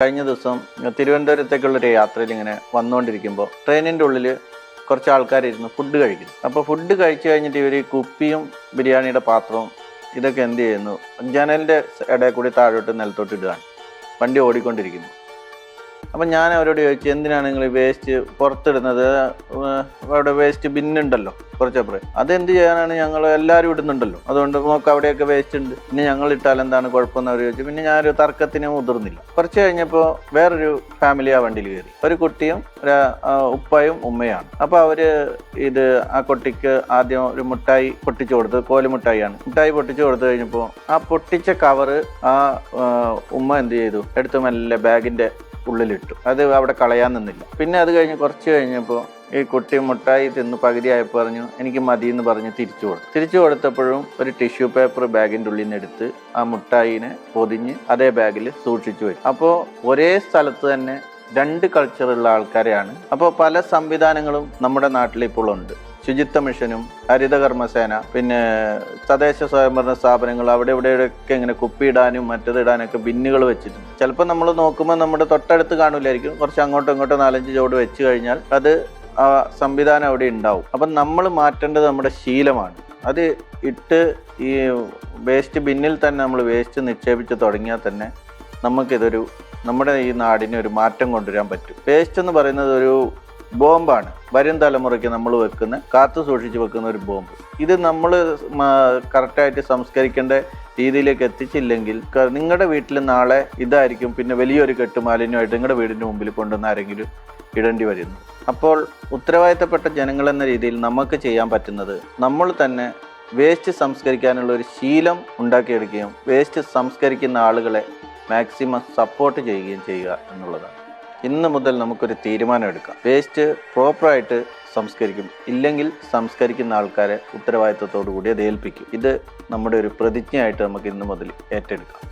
കഴിഞ്ഞ ദിവസം തിരുവനന്തപുരത്തേക്കുള്ള ഒരു യാത്രയിൽ ഇങ്ങനെ വന്നുകൊണ്ടിരിക്കുമ്പോൾ ട്രെയിനിന്റെ ഉള്ളിൽ കുറച്ച് ആൾക്കാരിരുന്ന് ഫുഡ് കഴിക്കുന്നു. അപ്പോൾ ഫുഡ് കഴിച്ചു കഴിഞ്ഞിട്ട് ഇവർ കുപ്പിയും ബിരിയാണിയുടെ പാത്രവും ഇതൊക്കെ എന്ത് ചെയ്യുന്നു? ജനലിന്റെ ഇടയിൽ കൂടി താഴോട്ട് നിലത്തോട്ട് ഇടുകയാണ് വണ്ടി ഓടിക്കൊണ്ടിരിക്കുന്നു. അപ്പം ഞാൻ അവരോട് ചോദിച്ചു എന്തിനാണ് നിങ്ങൾ വേസ്റ്റ് പുറത്തിടുന്നത്? അവിടെ വേസ്റ്റ് ബിന്നുണ്ടല്ലോ കുറച്ചപ്പുറം. അതെന്ത് ചെയ്യാനാണ് ഞങ്ങൾ എല്ലാവരും ഇടുന്നുണ്ടല്ലോ. അതുകൊണ്ട് നമുക്ക് അവിടെയൊക്കെ വേസ്റ്റ് ഉണ്ട്. പിന്നെ ഞങ്ങൾ ഇട്ടാൽ എന്താണ് കുഴപ്പമെന്ന് അവർ ചോദിച്ചു. പിന്നെ ഞാനൊരു തർക്കത്തിന് മുതിർന്നില്ല. കുറച്ച് കഴിഞ്ഞപ്പോൾ വേറൊരു ഫാമിലി ആ വണ്ടിയിൽ കയറി. ഒരു കുട്ടിയും ഒരു ഉപ്പായും ഉമ്മയാണ് അപ്പോൾ അവർ ഇത് ആ കുട്ടിക്ക് ആദ്യം ഒരു മുട്ടായി പൊട്ടിച്ചു കൊടുത്ത് കോലുമുട്ടായിയാണ്. മുട്ടായി പൊട്ടിച്ചു കൊടുത്തു കഴിഞ്ഞപ്പോൾ ആ പൊട്ടിച്ച കവറ് ആ, ഉമ്മ എന്ത് ചെയ്തു? എടുത്തു മെല്ലെ ബാഗിന്റെ ഉള്ളിലിട്ടു. അത് അവിടെ കളയാൻ നിന്നില്ല. പിന്നെ അത് കഴിഞ്ഞ് കുറച്ച് കഴിഞ്ഞപ്പോൾ ഈ കുട്ടി മുട്ടായി തിന്ന് പകുതിയായപ്പോൾ പറഞ്ഞു എനിക്ക് മതി എന്ന് പറഞ്ഞ് തിരിച്ചു കൊടുത്തു. തിരിച്ചു കൊടുത്തപ്പോഴും ഒരു ടിഷ്യൂ പേപ്പർ ബാഗിന്റെ ഉള്ളിൽ നിന്ന് എടുത്ത് ആ മുട്ടായിനെ പൊതിഞ്ഞ് അതേ ബാഗിൽ സൂക്ഷിച്ചു വെച്ചു. അപ്പോൾ ഒരേ സ്ഥലത്ത് തന്നെ രണ്ട് കൾച്ചറുള്ള ആൾക്കാരെയാണ്. അപ്പോൾ പല സംവിധാനങ്ങളും നമ്മുടെ നാട്ടിൽ ഇപ്പോൾ ഉണ്ട് ശുചിത്വ മിഷനും ഹരിതകർമ്മസേന പിന്നെ തദ്ദേശ സ്വയംഭരണ സ്ഥാപനങ്ങൾ അവിടെ ഇവിടെയൊക്കെ ഇങ്ങനെ കുപ്പിയിടാനും മറ്റത് ഇടാനൊക്കെ ബിന്നുകൾ വെച്ചിട്ടുണ്ട്. ചിലപ്പോൾ നമ്മൾ നോക്കുമ്പോൾ നമ്മുടെ തൊട്ടടുത്ത് കാണില്ലായിരിക്കും കുറച്ച് അങ്ങോട്ടും ഇങ്ങോട്ടും നാലഞ്ച് ചോട് വെച്ച് കഴിഞ്ഞാൽ അത് ആ സംവിധാനം അവിടെ ഉണ്ടാവും. അപ്പം നമ്മൾ മാറ്റേണ്ടത് നമ്മുടെ ശീലമാണ്. അത് ഇട്ട് ഈ വേസ്റ്റ് ബിന്നിൽ തന്നെ നമ്മൾ വേസ്റ്റ് നിക്ഷേപിച്ച് തുടങ്ങിയാൽ തന്നെ നമുക്കിതൊരു നമ്മുടെ ഈ നാടിന് ഒരു മാറ്റം കൊണ്ടുവരാൻ പറ്റും. വേസ്റ്റ് എന്ന് പറയുന്നത് ഒരു ബോംബാണ്. വരും തലമുറയ്ക്ക് നമ്മൾ വെക്കുന്ന കാത്തു സൂക്ഷിച്ച് വെക്കുന്ന ഒരു ബോംബ്. ഇത് നമ്മൾ കറക്റ്റായിട്ട് സംസ്കരിക്കേണ്ട രീതിയിലേക്ക് എത്തിച്ചില്ലെങ്കിൽ നിങ്ങളുടെ വീട്ടിൽ നാളെ ഇതായിരിക്കും പിന്നെ വലിയൊരു കെട്ടുമാലിന്യമായിട്ട് നിങ്ങളുടെ വീടിന്റെ മുമ്പിൽ കൊണ്ടുവന്ന് ആരെങ്കിലും ഇടേണ്ടി വരുന്നു. അപ്പോൾ ഉത്തരവാദിത്തപ്പെട്ട ജനങ്ങൾ എന്ന രീതിയിൽ നമുക്ക് ചെയ്യാൻ പറ്റുന്നത് നമ്മൾ തന്നെ വേസ്റ്റ് സംസ്കരിക്കാനുള്ള ഒരു ശീലം ഉണ്ടാക്കിയെടുക്കുകയും വേസ്റ്റ് സംസ്കരിക്കുന്ന ആളുകളെ മാക്സിമം സപ്പോർട്ട് ചെയ്യുകയും ചെയ്യുക എന്നുള്ളതാണ്. ഇന്ന് മുതൽ നമുക്കൊരു തീരുമാനം എടുക്കാം. വേസ്റ്റ് പ്രോപ്പറായിട്ട് സംസ്കരിക്കും. ഇല്ലെങ്കിൽ സംസ്കരിക്കുന്ന ആൾക്കാരെ ഉത്തരവാദിത്തത്തോടു കൂടി അത് ഏൽപ്പിക്കും. ഇത് നമ്മുടെ ഒരു പ്രതിജ്ഞയായിട്ട് നമുക്ക് ഇന്ന് മുതൽ ഏറ്റെടുക്കാം.